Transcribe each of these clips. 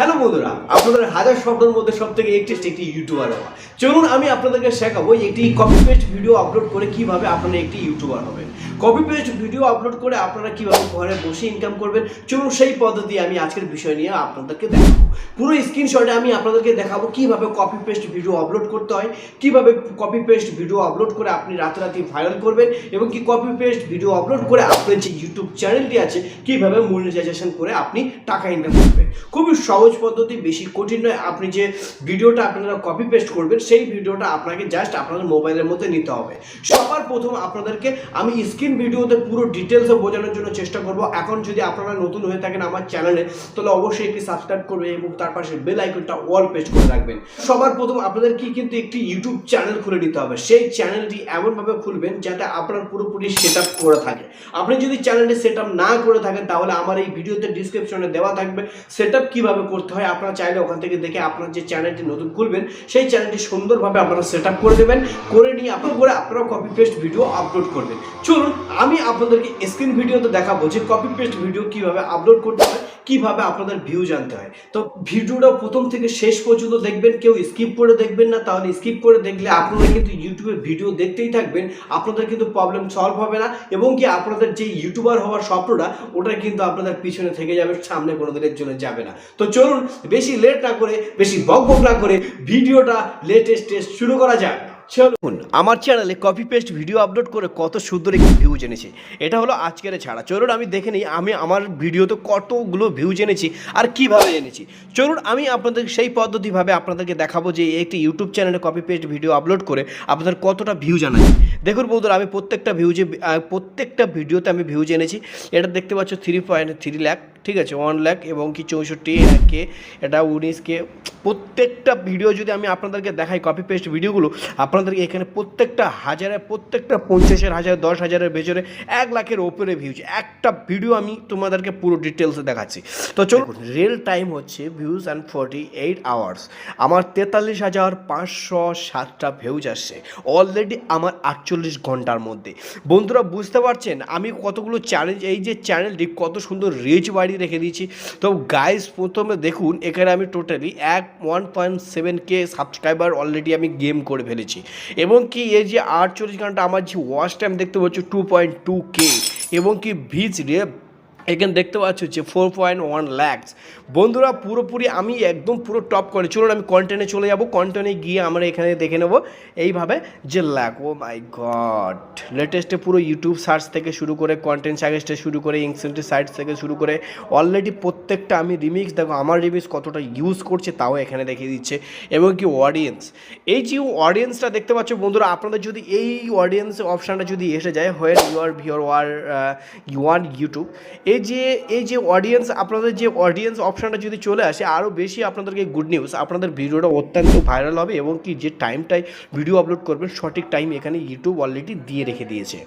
Hello বন্ধুরা, আপনাদের হাজার শব্দের মধ্যে সব থেকে একটি একটি ইউটিউবার হওয়া। চলুন আমি আপনাদেরকে শেখাবো একটি কপি পেস্ট ভিডিও আপলোড করে কীভাবে আপনারা একটি ইউটিউবার হবেন। কপি পেস্ট ভিডিও আপলোড করে আপনারা কীভাবে ঘরে বসে ইনকাম করবেন, চলুন সেই পদ্ধতি আমি আজকের বিষয় নিয়ে আপনাদেরকে দেখাবো। পুরো স্ক্রিনশটে আমি আপনাদেরকে দেখাবো কীভাবে কপি পেস্ট ভিডিও আপলোড করতে হয়, কীভাবে কপি পেস্ট ভিডিও আপলোড করে আপনি রাতারাতি ভাইরাল করবেন, এবং কি কপি পেস্ট ভিডিও আপলোড করে আপনার যে ইউটিউব চ্যানেলটি আছে, কীভাবে মনিটাইজেশন করে আপনি টাকা ইনকাম করবেন। খুবই সহজ পদ্ধতি বেশি কঠিন নয়। আপনি যে ভিডিওটা আপনারা কপি পেস্ট করবেন, সেই ভিডিওটা আপনাকে জাস্ট আপনাদের মোবাইলের মধ্যে নিতে হবে। সবার প্রথম আপনাদেরকে আমি স্ক্রিন ভিডিওতে পুরো ডিটেলসে বোঝানোর জন্য চেষ্টা করব। এখন যদি আপনারা নতুন হয়ে থাকেন আমার চ্যানেলে তাহলে অবশ্যই একটি সাবস্ক্রাইব করবে এবং তার পাশে বেল আইকনটা অল পেস্ট করে রাখবেন। সবার প্রথম আপনাদের কি কিন্তু একটি ইউটিউব চ্যানেল খুলে নিতে হবে। সেই চ্যানেলটি এমনভাবে খুলবেন যাতে আপনার পুরোপুরি সেট আপ করে থাকে। আপনি যদি চ্যানেলটি সেট না করে থাকেন, তাহলে আমার এই ভিডিওতে ডিসক্রিপশনে দেওয়া থাকবে সেট আপ কীভাবে করতে হয়, আপনারা চাইলে ওখান থেকে দেখে আপনার যে চ্যানেলটি নতুন খুলবেন, সেই চ্যানেলটি সুন্দরভাবে আপনারা সেট করে দেবেন, করে নিয়ে আপনার করে আপনারা কপি পেস্ট ভিডিও আপলোড করবেন। চলুন, আমি আপনাদেরকে স্ক্রিন ভিডিওতে দেখাবো যে কপি পেস্ট ভিডিও কীভাবে আপলোড করতে হয়, কীভাবে আপনাদের ভিউ জানতে হয়। তো ভিডিওটা প্রথম থেকে শেষ পর্যন্ত দেখবেন, কেউ স্কিপ করে দেখবেন না, তাহলে স্কিপ করে দেখলে আপনারা কিন্তু ইউটিউবে ভিডিও দেখতেই থাকবেন, আপনাদের কিন্তু প্রবলেম সলভ হবে না, এবং কি আপনাদের যে ইউটিউবার হওয়ার স্বপ্নটা, ওটা কিন্তু আপনাদের পিছনে থেকে যাবে, সামনে কোনো দিনের জন্য যাবে না। তো চলুন, বেশি লেট না করে, বেশি বক বক না করে, ভিডিওটা লেটেস্ট টেস্ট শুরু করা যাক। চলুন, আমার চ্যানেলে কপি পেস্ট ভিডিও আপলোড করে কত সুন্দর একটি ভিউ জেনেছি এটা হলো আজকের ছাড়া। চলুন, আমি দেখে নিই, আমি আমার ভিডিওতে কতগুলো ভিউ জেনেছি আর কীভাবে জেনেছি চলুন, আমি আপনাদের সেই পদ্ধতিভাবে আপনাদেরকে দেখাবো যে একটি ইউটিউব চ্যানেলে কপি পেস্ট ভিডিও আপলোড করে আপনাদের কতটা ভিউ জানা দেখুন বন্ধুরা, আমি প্রত্যেকটা ভিউ যে প্রত্যেকটা ভিডিওতে আমি ভিউ জেনেছি এটা দেখতে পাচ্ছ থ্রি পয়েন্ট থ্রি ল্যাক ঠিক আছে ওয়ান ল্যাক এবং কি চৌষট্টি কে এটা উনিশ কে, প্রত্যেকটা ভিডিও যদি আমি আপনাদেরকে দেখাই কপি পেস্ট ভিডিওগুলো আপনাদেরকে এখানে প্রত্যেকটা হাজারে, প্রত্যেকটা পঞ্চাশের হাজার, দশ হাজারের ভেতরে এক লাখের ওপরে ভিউজ একটা ভিডিও আমি তোমাদেরকে পুরো ডিটেলসে দেখাচ্ছি। তো চলুন রিয়েল টাইম হচ্ছে views and forty eight hours আমার তেতাল্লিশ হাজার পাঁচশো সাতটা ভিউজ আসছে। অলরেডি আমার আটচল্লিশ ঘণ্টার মধ্যে। বন্ধুরা, বুঝতে পারছেন? আমি কতগুলো চ্যালেঞ্জ এই যে চ্যানেলটি কত সুন্দর রিচ বাড়ি রেখে দিয়েছি। তো গাইজ প্রথমে দেখুন, এখানে আমি টোটালি এক one point seven k subscriber already আমি গেম করে ফেলেছি। এবং কি, এই যে আটচল্লিশ ঘণ্টা আমার যে ওয়াচ টাইম দেখতে পাচ্ছি টু পয়েন্ট টু কে এবং কি ভিজ রে এখানে দেখতে পাচ্ছ যে ফোর পয়েন্ট ওয়ান ল্যাক্স বন্ধুরা, পুরোপুরি আমি একদম পুরো টপ করে, চলুন আমি কন্টেন্টে চলে যাব। কন্টেন্টে গিয়ে আমরা এখানে দেখে নেব এইভাবে যে ল্যাক ও মাই গড লেটেস্টে পুরো ইউটিউব সার্চ থেকে শুরু করে কন্টেন্ট সাজেস্টে শুরু করে ইনসেন্টিভ সাইটস থেকে শুরু করে অলরেডি প্রত্যেকটা আমি রিমিক্স দেখো আমার রিমিক্স কতটা ইউজ করছে তাও এখানে দেখিয়ে দিচ্ছে। এবং কি অডিয়েন্স এই যে অডিয়েন্সটা দেখতে পাচ্ছ বন্ধুরা, আপনাদের যদি এই অডিয়েন্স অপশানটা যদি এসে যায় where you are viewer were you one YouTube এই যে এই যে অডিয়েন্স আপনাদের যে অডিয়েন্স অপশানটা যদি চলে আসে আরও বেশি আপনাদেরকে গুড নিউজ আপনাদের ভিডিওটা অত্যন্ত ভাইরাল হবে এবং কি যে টাইমটাই ভিডিও আপলোড করবেন, সঠিক টাইম এখানে ইউটিউব অলরেডি দিয়ে রেখে দিয়েছে।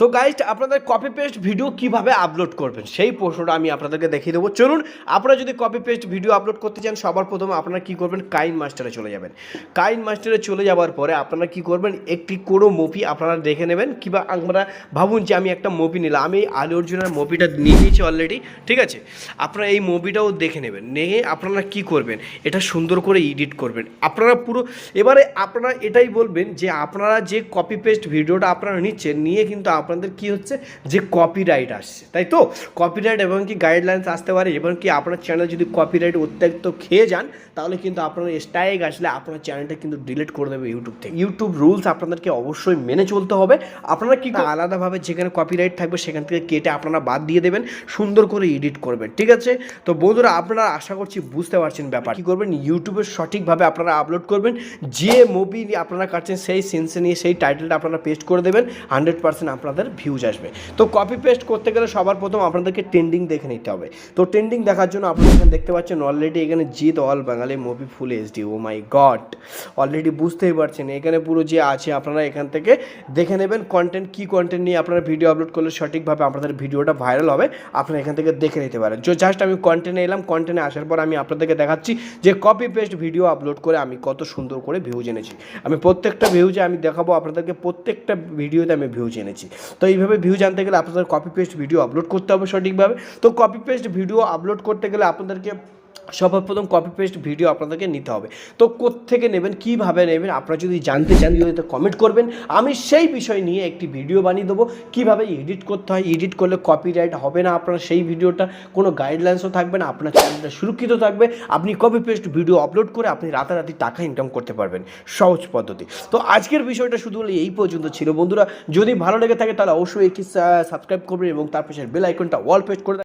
তো গাইজ আপনাদের কপি পেস্ট ভিডিও কীভাবে আপলোড করবেন? সেই প্রশ্নটা আমি আপনাদেরকে দেখিয়ে দেবো। চলুন, আপনারা যদি কপি পেস্ট ভিডিও আপলোড করতে চান, সবার প্রথমে আপনারা কি করবেন? কাইন মাস্টারে চলে যাবেন। কাইন মাস্টারে চলে যাওয়ার পরে আপনারা কি করবেন? একটি কোনো মুভি আপনারা দেখে নেবেন। কিংবা আমরা ভাবুন যে আমি একটা মুভি নিলাম। আমি আলু অর্জুনের মুভিটা নিয়ে নিয়েছি অলরেডি ঠিক আছে? আপনারা এই মুভিটাও দেখে নেবেন। নিয়ে আপনারা কি করবেন? এটা সুন্দর করে এডিট করবেন। আপনারা পুরো, এবারে আপনারা এটাই বলবেন যে আপনারা যে কপি পেস্ট ভিডিওটা আপনারা নিচ্ছেন, নিয়ে কিন্তু আপনাদের কি হচ্ছে? যে কপিরাইট আসছে, তাই তো? কপিরাইট এবং কি গাইডলাইন্স আসতে পারে, এবং কি আপনার চ্যানেল যদি কপিরাইট অত্যন্ত খেয়ে যান, তাহলে কিন্তু আপনার স্ট্রাইক আসলে আপনার চ্যানেলটা কিন্তু ডিলিট করে দেবে ইউটিউব থেকে। ইউটিউব রুলস আপনাদেরকে অবশ্যই মেনে চলতে হবে। আপনারা কি আলাদাভাবে যেখানে কপিরাইট থাকবে, সেখান থেকে কেটে আপনারা বাদ দিয়ে দেবেন, সুন্দর করে এডিট করবেন, ঠিক আছে? তো বন্ধুরা, আপনারা আশা করছি বুঝতে পারছেন ব্যাপার কী করবেন? ইউটিউবে সঠিকভাবে আপনারা আপলোড করবেন। যে মুভি আপনারা কাটছেন, সেই সেন্সে নিয়ে, সেই টাইটেলটা আপনারা পেস্ট করে দেবেন। হান্ড্রেড পার্সেন্ট আপনাদের ভিউজ আসবে। তো কপি পেস্ট করতে গেলে সবার প্রথম আপনাদেরকে ট্রেন্ডিং দেখে নিতে হবে। তো ট্রেন্ডিং দেখার জন্য আপনারা এখানে দেখতে পাচ্ছেন অলরেডি এখানে Jeet all Bengali movie full HD oh my god already বুঝতেই পারছেন, এখানে পুরো যে আছে আপনারা এখান থেকে দেখে নেবেন কন্টেন্ট কী কন্টেন্ট নিয়ে আপনারা ভিডিও আপলোড করলে সঠিকভাবে আপনাদের ভিডিওটা ভাইরাল হবে, আপনারা এখান থেকে দেখে নিতে পারেন। জাস্ট আমি কন্টেন্টে এলাম কন্টেন্টে আসার পর আমি আপনাদেরকে দেখাচ্ছি যে কপি পেস্ট ভিডিও আপলোড করে আমি কত সুন্দর করে ভিউজ এনেছি। আমি প্রত্যেকটা ভিউজে আমি দেখাবো, আপনাদেরকে প্রত্যেকটা ভিডিওতে আমি ভিউজ এনেছি। তো এইভাবে ভিউ জানতে গেলে আপনাদের কপি পেস্ট ভিডিও আপলোড করতে হবে সঠিকভাবে। তো কপি পেস্ট ভিডিও আপলোড করতে গেলে আপনাদেরকে সর্বপ্রথম কপি পেস্ট ভিডিও আপনাদেরকে নিতে হবে। তো কোত্থেকে নেবেন, কীভাবে নেবেন, আপনারা যদি জানতে চান ভিডিওতে কমেন্ট করবেন। আমি সেই বিষয় নিয়ে একটি ভিডিও বানিয়ে দেবো। কীভাবে এডিট করতে হয় এডিট করলে কপিরাইট হবে না আপনার সেই ভিডিওটা কোনো গাইডলাইন্সও থাকবে না, আপনার চ্যানেলটা সুরক্ষিত থাকবে। আপনি কপি পেস্ট ভিডিও আপলোড করে আপনি রাতারাতি টাকা ইনকাম করতে পারবেন। সহজ পদ্ধতি। তো আজকের বিষয়টা শুধু এই পর্যন্ত ছিল। বন্ধুরা, যদি ভালো লেগে থাকে তাহলে অবশ্যই একটি সাবস্ক্রাইব করবেন এবং তার পাশে বেল আইকনটা অল প্রেস করে